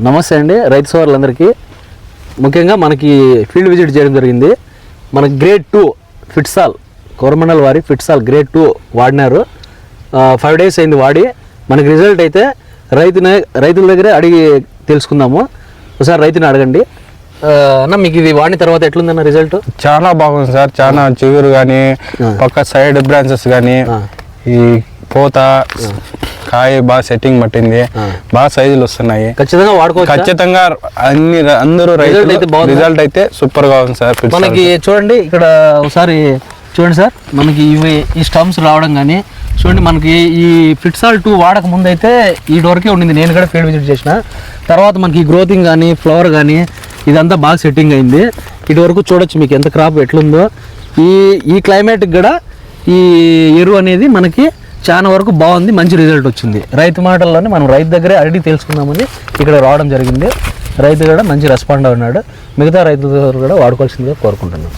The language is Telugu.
నమస్తే అండి రైతు సోదరులందరికీ. ముఖ్యంగా మనకి ఫీల్డ్ విజిట్ చేయడం జరిగింది. మనకి గ్రేడ్ టూ ఫిట్సాల్ కోరమండల్ వారి ఫిట్సాల్ గ్రేడ్ టూ వాడినారు. ఫైవ్ డేస్ అయింది వాడి. మనకి రిజల్ట్ అయితే రైతునే రైతుల దగ్గరే అడిగి తెలుసుకుందాము. ఒకసారి రైతుని అడగండి. అన్న మీకు ఇది వాడిన తర్వాత ఎట్లుందన్న రిజల్ట్? చాలా బాగుంది సార్ చాలా చిగురు కానీ. పక్క సైడ్ బ్రాంచెస్ కానీ. ఈ పూత కాయ బాగా సెట్టింగ్ పట్టింది. బాగా సైజులు వస్తున్నాయి. ఖచ్చితంగా వాడుకోవచ్చు? ఖచ్చితంగా అన్ని అందరూ రైతులు? రిజల్ట్ అయితే సూపర్గా ఉంది సార్ మనకి చూడండి ఇక్కడ ఒకసారి చూడండి సార్ మనకి ఇవి ఈ స్టమ్స్ రావడం కానీ చూడండి మనకి ఈ ఫిట్సాల్ టూ వాడక ముందు అయితే ఈ వరకే ఉండింది. నేను కూడా ఫీల్డ్ విజిట్ చేసిన. తర్వాత మనకి గ్రోతింగ్ కానీ ఫ్లవర్ కానీ ఇదంతా బాగా సెట్టింగ్ అయింది. ఇటు వరకు చూడొచ్చు మీకు ఎంత క్రాప్ ఎట్లుందో. ఈ ఈ క్లైమేట్కి కూడా ఈ ఎరువు అనేది మనకి చాలా వరకు బాగుంది మంచి రిజల్ట్ వచ్చింది. రైతు మాటల్లోనే మనం రైతు దగ్గరే అడిగి తెలుసుకుందామని ఇక్కడ రావడం జరిగింది. రైతు కూడా మంచి రెస్పాండ్ ఉన్నాడు. మిగతా రైతులు కూడా వాడుకోవాల్సిందిగా కోరుకుంటున్నాను